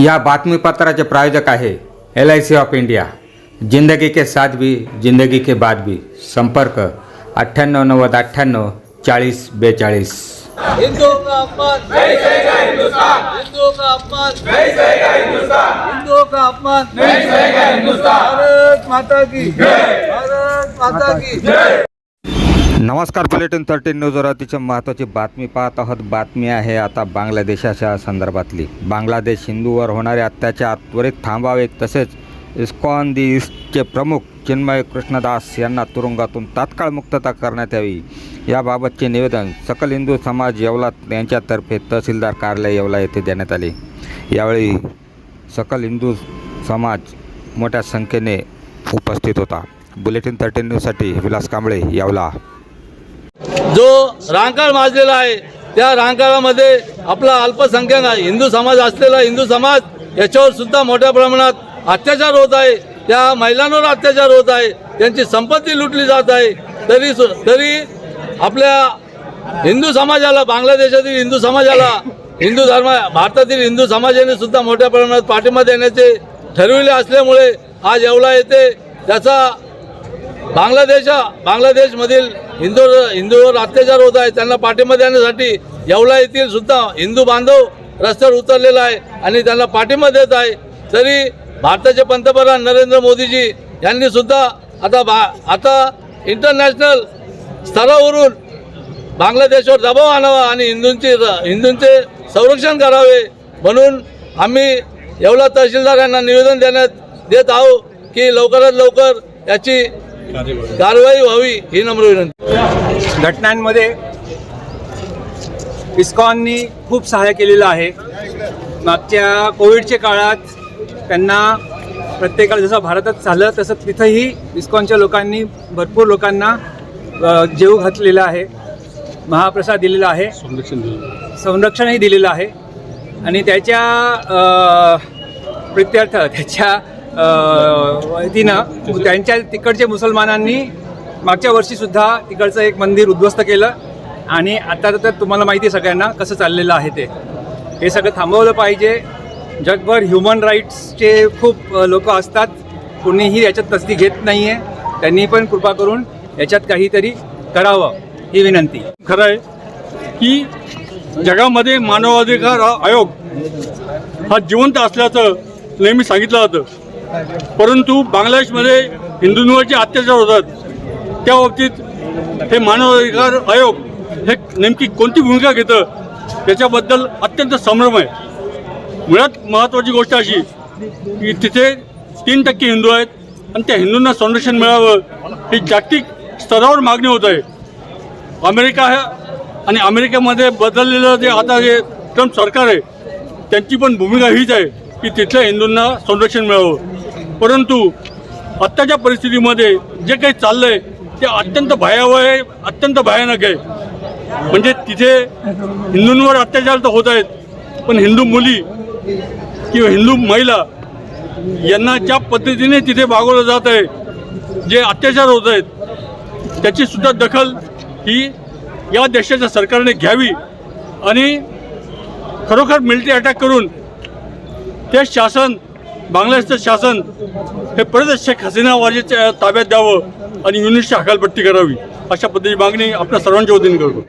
या बातमीपत्राचे प्रायोजक आहे L I C of India जिंदगी के साथ भी जिंदगी के बाद भी. संपर्क अठ्ठ्याण्णव नव्वद अठ्ठ्याण्णव चाळीस बेचाळीस. हिंदुओं का अपमान? नहीं सहेगा हिंदुस्तान? हिंदुओं का अपमान? नहीं सहेगा हिंदुस्तान? हिंदुओं का अपमान? नहीं सहेगा हिंदुस्तान? भारत माता की। जय। भारत माता की। जय। नमस्कार बुलेटिन थर्टीन न्यूजवर अतिशय महत्त्वाची बातमी पाहत आहोत. बातमी आहे आता बांगलादेशाच्या संदर्भातली. बांगलादेश हिंदूवर होणारे अत्याचार त्वरित थांबावे तसेच इस्कॉन दी ईस्टचे प्रमुख चिन्मय कृष्णदास यांना तुरुंगातून तात्काळ मुक्तता करण्यात यावी. याबाबतचे निवेदन सकल हिंदू समाज येवला यांच्यातर्फे तहसीलदार कार्यालय येवला येथे देण्यात आले. यावेळी सकल हिंदू समाज मोठ्या संख्येने उपस्थित होता. बुलेटिन थर्टीन न्यूजसाठी विलास कांबळे येवला. जो रांकाळ माजलेला आहे त्या रांकाळामध्ये आपला अल्पसंख्याक हिंदू समाज असलेला हिंदू समाज याच्यावर सुद्धा मोठ्या प्रमाणात अत्याचार होत आहे. त्या महिलांवर अत्याचार होत आहे. त्यांची संपत्ती लुटली जात आहे. तरी सु- तरी आपल्या हिंदू समाजाला बांगलादेशातील हिंदू समाजाला हिंदू धर्म भारतातील हिंदू समाजाने सुद्धा मोठ्या प्रमाणात पाठिंबा देण्याचे ठरविले असल्यामुळे आज येवला येथे त्याचा बांगलादेश बांगलादेशमधील हिंदू हिंदूवर अत्याचार होत आहे त्यांना पाठिंबा देण्यासाठी येवला येथील सुद्धा हिंदू बांधव रस्त्यावर उतरलेला आहे आणि त्यांना पाठिंबा देत आहे. तरी भारताचे पंतप्रधान नरेंद्र मोदीजी यांनी सुद्धा आता भा आता इंटरनॅशनल स्तरावरून बांगलादेशवर दबाव आणावा आणि हिंदूंची हिंदूंचे संरक्षण करावे म्हणून आम्ही येवला तहसीलदार यांना निवेदन देण्यात देत आहोत की लवकरात लवकर याची कारवाई व्हावी ही नम्र विनंती. घटनांमध्ये इस्कॉननी खूप सहाय्य केलेलं आहे. मागच्या कोविडच्या काळात त्यांना प्रत्येकाला जसं भारतात झालं तसं तिथंही इस्कॉनच्या लोकांनी भरपूर लोकांना जेव घातलेला आहे. महाप्रसाद दिलेला आहे. संरक्षणही दिलेलं आहे. आणि त्याच्या प्रित्यर्थ त्याच्या तिनं त्यांच्या तिकडच्या मुसलमानांनी मागच्या वर्षीसुद्धा तिकडचं एक मंदिर उद्ध्वस्त केलं. आणि आता तर तुम्हाला माहिती आहे सगळ्यांना कसं चाललेलं आहे ते. हे सगळं थांबवलं पाहिजे. जगभर ह्युमन राईट्सचे खूप लोक असतात. कोणीही याच्यात तस्ती घेत नाही आहे त्यांनी पण कृपा करून याच्यात काहीतरी करावं ही विनंती. खरं आहे की जगामध्ये मानवाधिकार हा आयोग हा जिवंत असल्याचं नेहमी सांगितलं जातं. परंतु बांगलादेशमध्ये हिंदूंवरचे अत्याचार होतात. त्या बाबतीत हे मानवाधिकार आयोग हे नेमकी कोणती भूमिका घेतं त्याच्याबद्दल अत्यंत संभ्रम आहे. मुळात महत्त्वाची गोष्ट अशी की तिथे तीन टक्के हिंदू आहेत आणि त्या हिंदूंना संरक्षण मिळावं ही जागतिक स्तरावर मागणी होत आहे. अमेरिका आणि अमेरिकेमध्ये बदललेलं जे आता जे ट्रम्प सरकार आहे त्यांची पण भूमिका हीच आहे की तिथल्या हिंदूंना संरक्षण मिळावं. परंतु आत्ताच्या परिस्थितीमध्ये जे काही चाललं आहे ते अत्यंत भयावह आहे अत्यंत भयानक आहे. म्हणजे तिथे हिंदूंवर अत्याचार तर होत आहेत पण हिंदू मुली किंवा हिंदू महिला यांना ज्या पद्धतीने तिथे वागवलं जात आहे जे अत्याचार होत आहेत त्याची सुद्धा दखल ही या देशाच्या सरकारने घ्यावी आणि खरोखर मिलिटरी अटॅक करून ते शासन बांगलादेशचं शासन हे परत शेख हसीना वाजेच्या ताब्यात द्यावं आणि युनिटची हकालपट्टी करावी अशा पद्धतीची मागणी आपल्या सर्वांच्या वतीने करतो.